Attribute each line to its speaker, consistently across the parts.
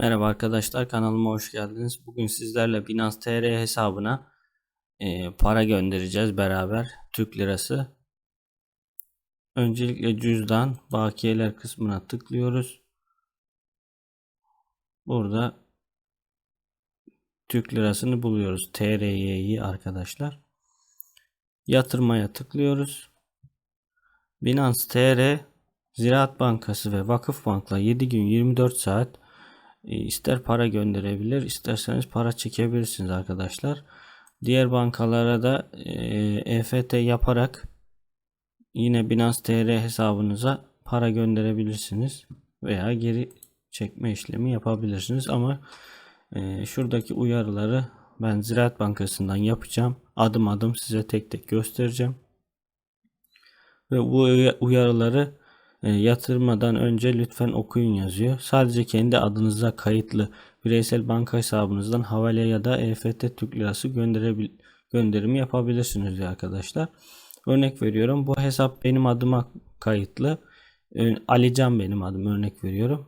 Speaker 1: Merhaba arkadaşlar kanalıma hoş geldiniz. Bugün sizlerle Binance TR hesabına e, para göndereceğiz beraber Türk lirası. Öncelikle cüzdan bakiyeler kısmına tıklıyoruz. Burada Türk lirasını buluyoruz. TRY'yi arkadaşlar. Yatırmaya tıklıyoruz. Binance TR Ziraat Bankası ve Vakıf Bank'la 7 gün 24 saat ister para gönderebilir isterseniz para çekebilirsiniz arkadaşlar. Diğer bankalara da EFT yaparak yine Binance TR hesabınıza para gönderebilirsiniz veya geri çekme işlemi yapabilirsiniz ama e, şuradaki uyarıları ben Ziraat Bankası'ndan yapacağım. Adım adım size tek tek göstereceğim. Ve bu uyarıları e, yatırmadan önce lütfen okuyun yazıyor. Sadece kendi adınıza kayıtlı bireysel banka hesabınızdan havale ya da EFT Türk Lirası gönderebil gönderimi yapabilirsiniz arkadaşlar. Örnek veriyorum. Bu hesap benim adıma kayıtlı. E, Alican benim adım örnek veriyorum.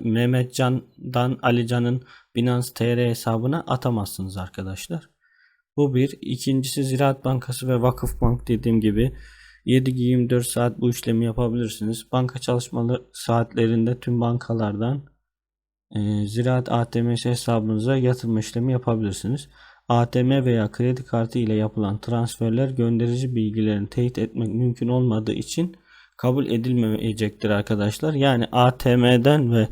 Speaker 1: Mehmetcan'dan Alican'ın Binance TR hesabına atamazsınız arkadaşlar. Bu bir. İkincisi Ziraat Bankası ve Vakıf Bank dediğim gibi 7-24 saat bu işlemi yapabilirsiniz. Banka çalışmalı saatlerinde tüm bankalardan e, Ziraat ATMS hesabınıza yatırma işlemi yapabilirsiniz. ATM veya kredi kartı ile yapılan transferler gönderici bilgilerini teyit etmek mümkün olmadığı için kabul edilmeyecektir arkadaşlar. Yani ATM'den ve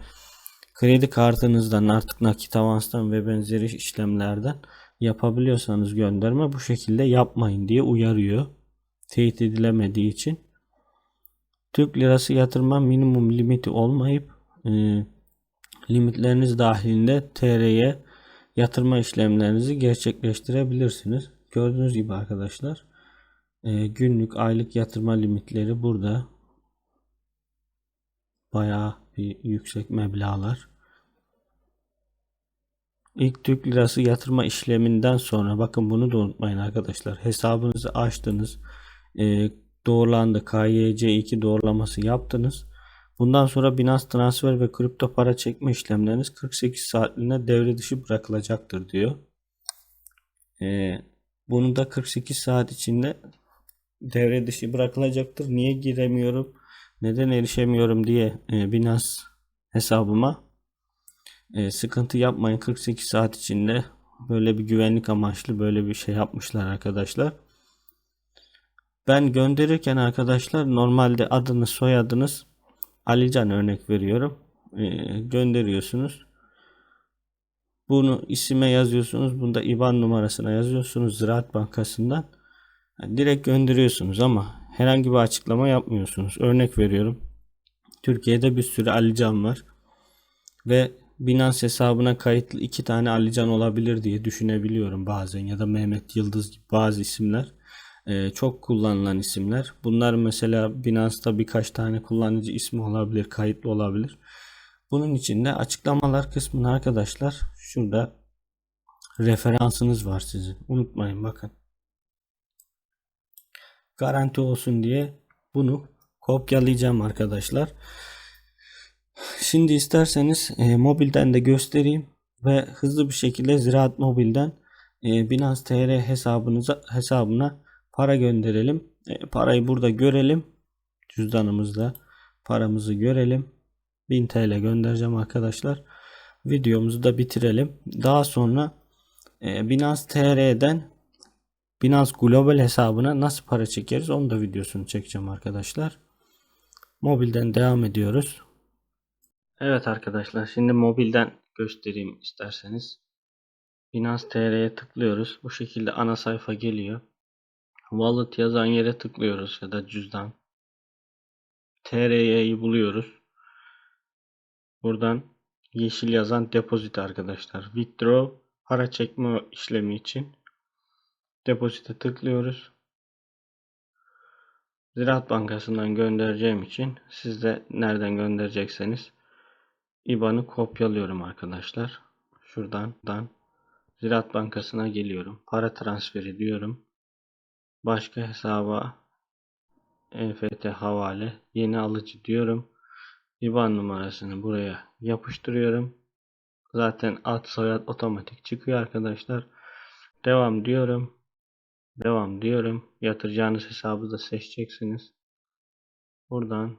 Speaker 1: kredi kartınızdan artık nakit avanstan ve benzeri işlemlerden yapabiliyorsanız gönderme bu şekilde yapmayın diye uyarıyor teyit edilemediği için Türk lirası yatırma minimum limiti olmayıp e, limitleriniz dahilinde TR'ye yatırma işlemlerinizi gerçekleştirebilirsiniz. Gördüğünüz gibi arkadaşlar e, günlük aylık yatırma limitleri burada bayağı bir yüksek meblalar. İlk Türk lirası yatırma işleminden sonra bakın bunu da unutmayın arkadaşlar. Hesabınızı açtınız e, doğrulandı. KYC2 doğrulaması yaptınız. Bundan sonra Binance transfer ve kripto para çekme işlemleriniz 48 saatliğine devre dışı bırakılacaktır diyor. E, bunu da 48 saat içinde devre dışı bırakılacaktır. Niye giremiyorum? Neden erişemiyorum diye e, Binance hesabıma e, sıkıntı yapmayın 48 saat içinde böyle bir güvenlik amaçlı böyle bir şey yapmışlar arkadaşlar. Ben gönderirken arkadaşlar normalde adınız soyadınız Alican örnek veriyorum. Ee, gönderiyorsunuz. Bunu isime yazıyorsunuz. Bunda IBAN numarasına yazıyorsunuz Ziraat Bankası'ndan. Yani direkt gönderiyorsunuz ama herhangi bir açıklama yapmıyorsunuz. Örnek veriyorum. Türkiye'de bir sürü Alican var. Ve Binance hesabına kayıtlı iki tane Alican olabilir diye düşünebiliyorum bazen ya da Mehmet Yıldız gibi bazı isimler e, çok kullanılan isimler. Bunlar mesela Binance'da birkaç tane kullanıcı ismi olabilir, kayıtlı olabilir. Bunun için de açıklamalar kısmına arkadaşlar şurada referansınız var sizin. Unutmayın bakın. Garanti olsun diye bunu kopyalayacağım arkadaşlar. Şimdi isterseniz e, mobilden de göstereyim ve hızlı bir şekilde Ziraat Mobil'den e, Binance TR hesabınıza hesabına para gönderelim. E, parayı burada görelim. Cüzdanımızda paramızı görelim. 1000 TL göndereceğim arkadaşlar. Videomuzu da bitirelim. Daha sonra e, Binance TR'den Binance Global hesabına nasıl para çekeriz onu da videosunu çekeceğim arkadaşlar. Mobilden devam ediyoruz. Evet arkadaşlar şimdi mobilden göstereyim isterseniz. Binance TR'ye tıklıyoruz. Bu şekilde ana sayfa geliyor. Wallet yazan yere tıklıyoruz ya da cüzdan. TRY'yi buluyoruz. Buradan yeşil yazan depozit arkadaşlar. Withdraw para çekme işlemi için depozite tıklıyoruz. Ziraat Bankası'ndan göndereceğim için siz de nereden gönderecekseniz IBAN'ı kopyalıyorum arkadaşlar. Şuradan Ziraat Bankası'na geliyorum. Para transferi diyorum. Başka hesaba EFT havale yeni alıcı diyorum. IBAN numarasını buraya yapıştırıyorum. Zaten ad soyad otomatik çıkıyor arkadaşlar. Devam diyorum. Devam diyorum. Yatıracağınız hesabı da seçeceksiniz. Buradan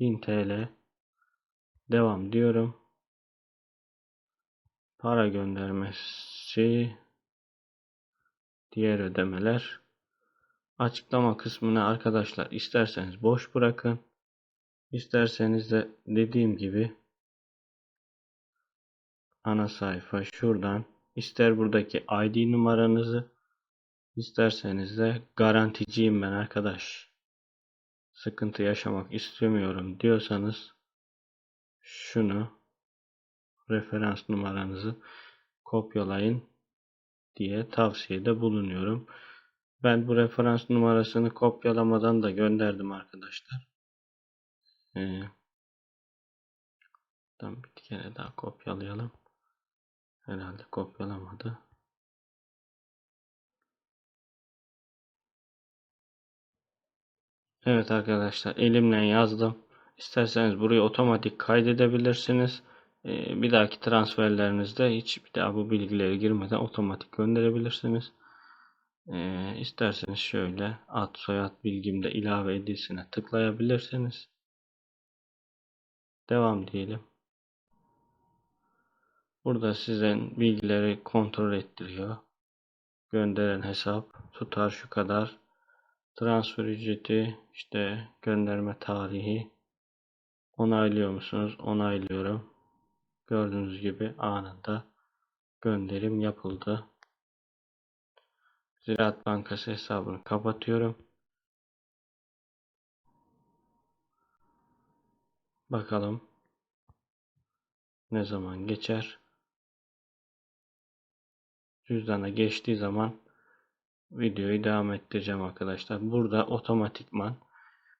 Speaker 1: 1000 TL devam diyorum. Para göndermesi diğer ödemeler. Açıklama kısmına arkadaşlar isterseniz boş bırakın. İsterseniz de dediğim gibi ana sayfa şuradan. İster buradaki ID numaranızı isterseniz de garanticiyim ben arkadaş. Sıkıntı yaşamak istemiyorum diyorsanız şunu referans numaranızı kopyalayın diye tavsiyede bulunuyorum. Ben bu referans numarasını kopyalamadan da gönderdim arkadaşlar. Ee, bir kere daha kopyalayalım. Herhalde kopyalamadı. Evet arkadaşlar elimle yazdım. İsterseniz burayı otomatik kaydedebilirsiniz. Ee, bir dahaki transferlerinizde hiç bir daha bu bilgileri girmeden otomatik gönderebilirsiniz. Ee, isterseniz şöyle ad soyad bilgimde ilave edilsine tıklayabilirsiniz. Devam diyelim. Burada sizin bilgileri kontrol ettiriyor. Gönderen hesap tutar şu kadar. Transfer ücreti işte gönderme tarihi onaylıyor musunuz? Onaylıyorum. Gördüğünüz gibi anında gönderim yapıldı. Ziraat Bankası hesabını kapatıyorum. Bakalım ne zaman geçer. Cüzdana geçtiği zaman videoyu devam ettireceğim arkadaşlar. Burada otomatikman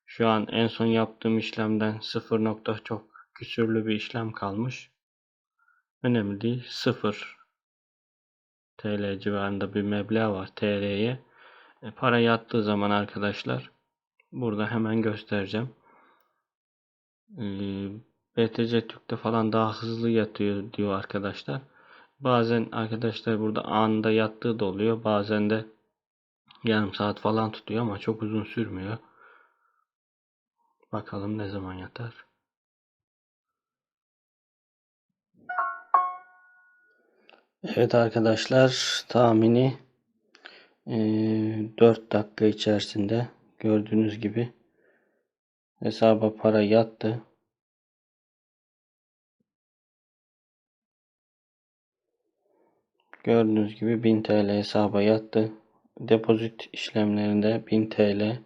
Speaker 1: şu an en son yaptığım işlemden 0 nokta çok küsürlü bir işlem kalmış. Önemli değil. 0 TL civarında bir meblağ var TL'ye. E, para yattığı zaman arkadaşlar burada hemen göstereceğim. E, BTC Türk'te falan daha hızlı yatıyor diyor arkadaşlar. Bazen arkadaşlar burada anında yattığı da oluyor. Bazen de yarım saat falan tutuyor ama çok uzun sürmüyor. Bakalım ne zaman yatar. Evet arkadaşlar tahmini e, 4 dakika içerisinde gördüğünüz gibi hesaba para yattı. Gördüğünüz gibi 1000 TL hesaba yattı. Depozit işlemlerinde 1000 TL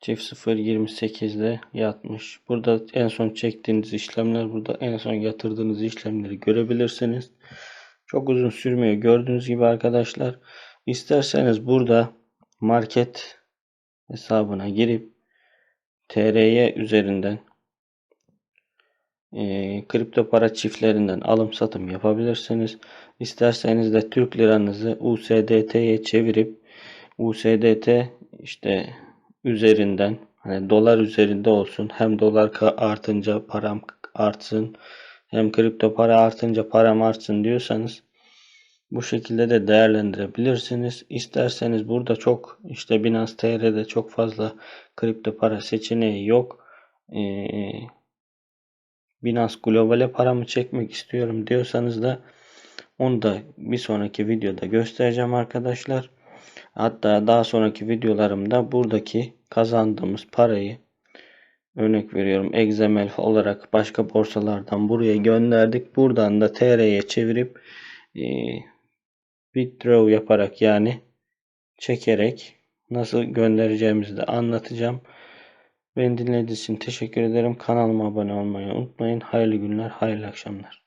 Speaker 1: çift 0 28'de yatmış. Burada en son çektiğiniz işlemler burada en son yatırdığınız işlemleri görebilirsiniz. Çok uzun sürmüyor. Gördüğünüz gibi arkadaşlar isterseniz burada market hesabına girip TRY üzerinden e, kripto para çiftlerinden alım satım yapabilirsiniz. İsterseniz de Türk liranızı USDT'ye çevirip USDT işte üzerinden hani dolar üzerinde olsun hem dolar artınca param artsın hem kripto para artınca param artsın diyorsanız bu şekilde de değerlendirebilirsiniz. İsterseniz burada çok işte Binance TR'de çok fazla kripto para seçeneği yok. Ee, Binance Global'e paramı çekmek istiyorum diyorsanız da onu da bir sonraki videoda göstereceğim arkadaşlar. Hatta daha sonraki videolarımda buradaki kazandığımız parayı Örnek veriyorum XML olarak başka borsalardan buraya gönderdik. Buradan da TR'ye çevirip e, withdraw yaparak yani çekerek nasıl göndereceğimizi de anlatacağım. Beni dinlediğiniz için teşekkür ederim. Kanalıma abone olmayı unutmayın. Hayırlı günler, hayırlı akşamlar.